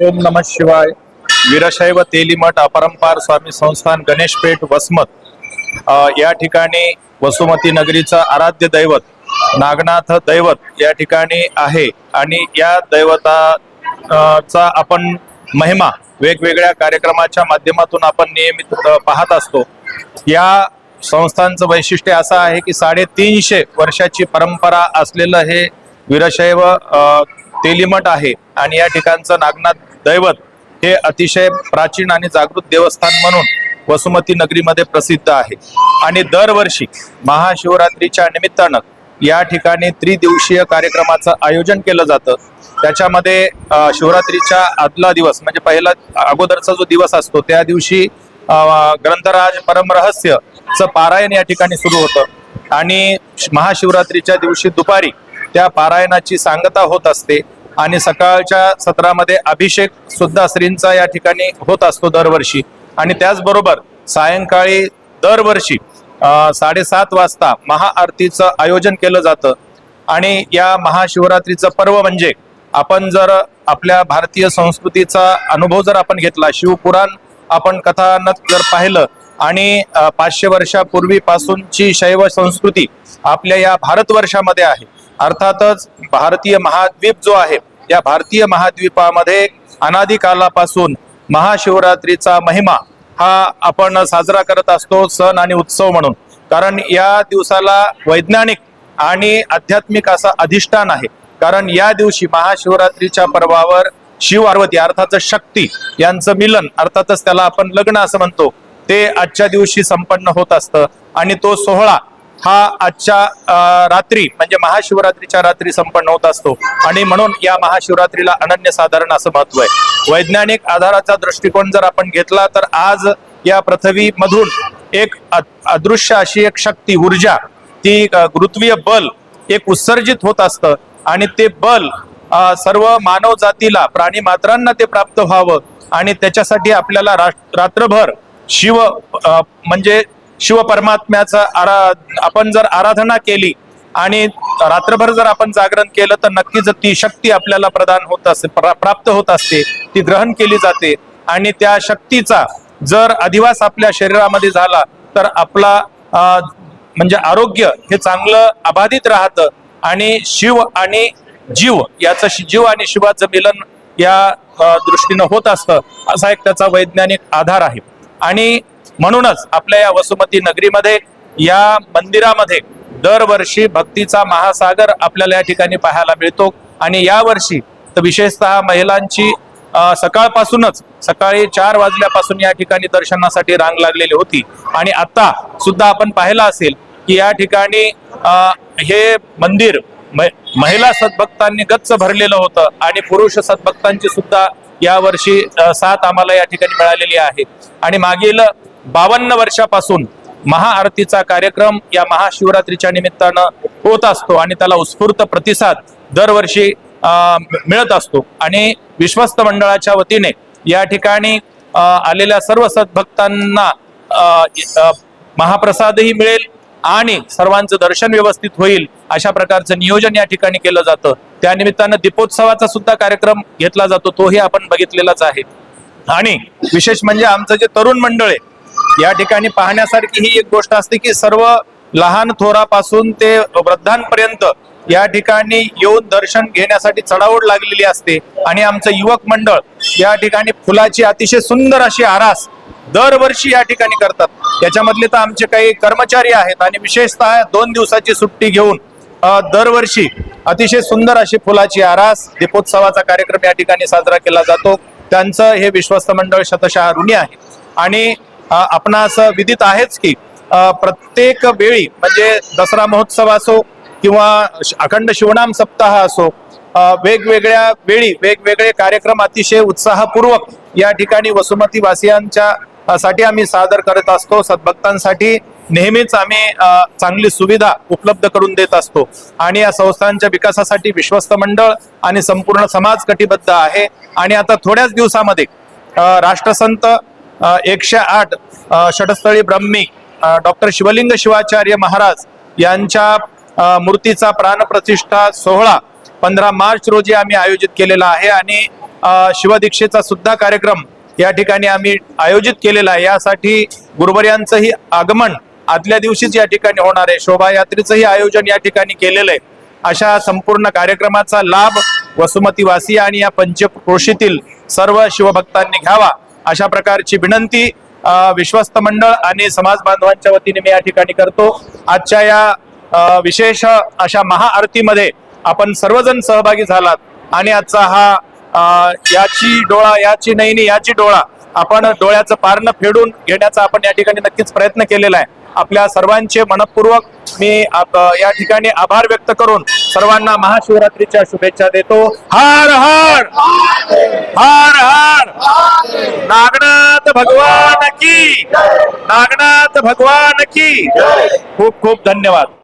ओम नम शिवाय। वीरशैव तेलीमठ अपरंपार स्वामी संस्थान गणेशपेठ वसमत. या ठिकाणी वसुमती नगरीचं आराध्य दैवत नागनाथ दैवत या ठिकाणी आहे. आणि या दैवता चा आपण महिमा वेगवेगळ्या कार्यक्रमाच्या माध्यमातून आपण नियमित पाहत असतो. या संस्थांचं वैशिष्ट्य असं आहे की साडेतीनशे वर्षाची परंपरा असलेलं हे वीरशैव तेलीमठ आहे. आणि या ठिकाणचं नागनाथ दैवत हे अतिशय प्राचीन आणि जागृत देवस्थान म्हणून वसुमती नगरीमध्ये प्रसिद्ध आहे. आणि दरवर्षी महाशिवरात्रीच्या निमित्तानं या ठिकाणी त्रिदिवसीय कार्यक्रमाचं आयोजन केलं जातं. त्याच्यामध्ये शिवरात्रीच्या आदला दिवस म्हणजे पहिला अगोदरचा जो दिवस असतो त्या दिवशी ग्रंथराज परमरहस्यचं पारायण या ठिकाणी सुरू होतं. आणि महाशिवरात्रीच्या दिवशी दुपारी त्या पारायणाची सांगता होत असते. आणि सकाळच्या सत्रामध्ये अभिषेक सुद्धा श्रींचा या ठिकाणी होत असतो दरवर्षी. आणि त्याचबरोबर सायंकाळी दरवर्षी साडेसात वाजता महाआरतीचं आयोजन केलं जातं. आणि या महाशिवरात्रीचं पर्व म्हणजे आपण जर आपल्या भारतीय संस्कृतीचा अनुभव जर आपण घेतला शिवपुराण आपण कथानक जर पाहिलं आणि पाचशे वर्षापूर्वीपासूनची शैव संस्कृती आपल्या या भारतवर्षामध्ये आहे. अर्थातच भारतीय महाद्वीप जो आहे या भारतीय महाद्वीपामध्ये अनादिकालापासून महाशिवरात्रीचा महिमा हा आपण साजरा करत असतो सण आणि उत्सव म्हणून. कारण या दिवसाला वैज्ञानिक आणि आध्यात्मिक असं अधिष्ठान आहे. कारण या दिवशी महाशिवरात्रीच्या पर्वावर शिव पार्वती अर्थातच शक्ती यांचं मिलन अर्थातच त्याला आपण लग्न असं म्हणतो. ते आजच्या दिवशी संपन्न होत असतं आणि तो सोहळा हा आजच्या रात्री म्हणजे महाशिवरात्रीच्या रात्री संपन्न होत असतो. आणि म्हणून या महाशिवरात्रीला अनन्य साधारण असं महत्त्व आहे. वैज्ञानिक आधाराचा दृष्टिकोन जर आपण घेतला तर आज या पृथ्वीमधून एक अदृश्य अशी एक शक्ती ऊर्जा ती गुरुत्वीय बल एक उत्सर्जित होत असतं. आणि ते बल सर्व मानव जातीला प्राणी मात्रांना ते प्राप्त व्हावं. आणि त्याच्यासाठी आपल्याला रात्रभर शिव म्हणजे शिवपरमात्म्याचा आरा आपण जर आराधना केली आणि रात्रभर जर आपण जागरण केलं तर नक्कीच ती शक्ती आपल्याला प्रदान होत असते प्रा- प्राप्त होत असते. ती ग्रहण केली जाते. आणि त्या शक्तीचा जर अधिवास आपल्या शरीरामध्ये झाला तर आपला म्हणजे आरोग्य हे चांगलं अबाधित राहतं. आणि शिव आणि जीव याचं शि- जीव आणि शिवाचं मिलन या दृष्टीनं होत असतं. असा एक त्याचा वैज्ञानिक आधार आहे. आणि म्हणूनच आपल्या या वसुमती नगरीमध्ये या मंदिरामध्ये दरवर्षी भक्तीचा महासागर आपल्याला या ठिकाणी पाहायला मिळतो. आणि यावर्षी तर विशेषतः महिलांची सकाळपासूनच सकाळी चार वाजल्यापासून या ठिकाणी दर्शनासाठी रांग लागलेली होती. आणि आता सुद्धा आपण पाहिलं असेल की या ठिकाणी हे मंदिर महिला सद्भक्तांनी गच्च भरलेलं होतं आणि पुरुष सद्भक्तांची सुद्धा यावर्षी साथ आम्हाला या ठिकाणी मिळालेली आहे. आणि मागील बावन्न वर्षापासून महाआरतीचा कार्यक्रम या महाशिवरात्रीच्या निमित्तानं होत असतो आणि त्याला उत्स्फूर्त प्रतिसाद दरवर्षी मिळत असतो. आणि विश्वस्त मंडळाच्या वतीने या ठिकाणी आलेल्या सर्व सद्भक्तांना महाप्रसादही मिळेल आणि सर्वांचं दर्शन व्यवस्थित होईल अशा प्रकारचं नियोजन या ठिकाणी केलं जातं. त्यानिमित्तानं दीपोत्सवाचा सुद्धा कार्यक्रम घेतला जातो तोही आपण बघितलेलाच आहे. आणि विशेष म्हणजे आमचं जे तरुण मंडळ आहे या ठिकाणी पाहण्यासारखी ही एक गोष्ट असते की सर्व लहान थोरापासून ते वृद्धांपर्यंत या ठिकाणी येऊन दर्शन घेण्यासाठी चढावड लागलेली असते. आणि आमचं युवक मंडळ या ठिकाणी फुलाची अतिशय सुंदर अशी आरास दरवर्षी या ठिकाणी करतात. याच्यामधले तर आमचे काही कर्मचारी आहेत आणि विशेषतः दोन दिवसाची सुट्टी घेऊन दरवर्षी अतिशय सुंदर अशी फुलाची आरास दीपोत्सवाचा कार्यक्रम या ठिकाणी साजरा केला जातो. त्यांचं हे विश्वस्त मंडळ शतशः ऋणी आहे. आणि आपणास विदित आहेच की प्रत्येक वेळी म्हणजे दसरा महोत्सव असो किंवा श- अखंड शिवनाम सप्ताह असो वेगवेगळ्या वेळी वेगवेगळे कार्यक्रम अतिशय उत्साहपूर्वक या ठिकाणी वसुमती वासियांच्या साठी आम्ही सादर करत असतो. सद्भक्तांसाठी नेहमीच आम्ही चांगली सुविधा उपलब्ध करून देत असतो. आणि या संस्थांच्या विकासासाठी विश्वस्त मंडळ आणि संपूर्ण समाज कटिबद्ध आहे. आणि आता थोड्याच दिवसामध्ये राष्ट्रसंत एकशे आठ षटस्थळी ब्रह्मी डॉक्टर शिवलिंग शिवाचार्य महाराज यांच्या मूर्तीचा प्राणप्रतिष्ठा सोहळा पंधरा मार्च रोजी आम्ही आयोजित केलेला आहे आणि शिवदीक्षेचा सुद्धा कार्यक्रम या ठिकाणी आम्ही आयोजित केलेला आहे. यासाठी गुरुवर्यांचंही आगमन आदल्या दिवशीच या ठिकाणी होणार आहे. शोभायात्रेचंही आयोजन या ठिकाणी केलेलं आहे. अशा संपूर्ण कार्यक्रमाचा लाभ वसुमतीवासी आणि या पंचक्रोशीतील सर्व शिवभक्तांनी घ्यावा. अशा प्रकारची विनंती विश्वस्त मंडळ आणि समाज बांधवांच्या वतीने मी या ठिकाणी करतो. आजच्या या विशेष अशा महाआरतीमध्ये आपण सर्वजण सहभागी झालात आणि आजचा हा याची डोळा याची नैनी याची डोळा आपण डोळ्याचं पारणं फेडून घेण्याचा आपण या ठिकाणी नक्कीच प्रयत्न केलेला आहे. आपल्या सर्वांचे मनपूर्वक मी आप- या ठिकाणी आभार व्यक्त करून सर्वांना महाशिवरात्रीच्या शुभेच्छा देतो. हार हार! हार हार। नागनाथ भगवान की। नागनाथ भगवान की। खूप खूप धन्यवाद।